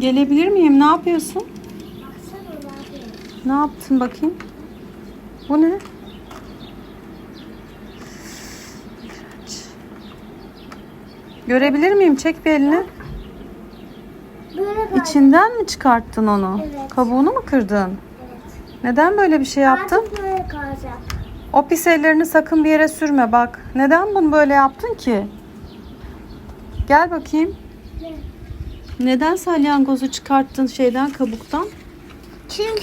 Gelebilir miyim? Ne yapıyorsun? Ne yaptın bakayım? Bu ne? Görebilir miyim? Çek bir elini. Böyle. İçinden mi çıkarttın onu? Evet. Kabuğunu mu kırdın? Evet. Neden böyle bir şey yaptın? Artık böyle kalacak. O pis ellerini sakın bir yere sürme bak. Neden bunu böyle yaptın ki? Gel bakayım. Ne? Neden salyangozu çıkarttın şeyden kabuktan? Çünkü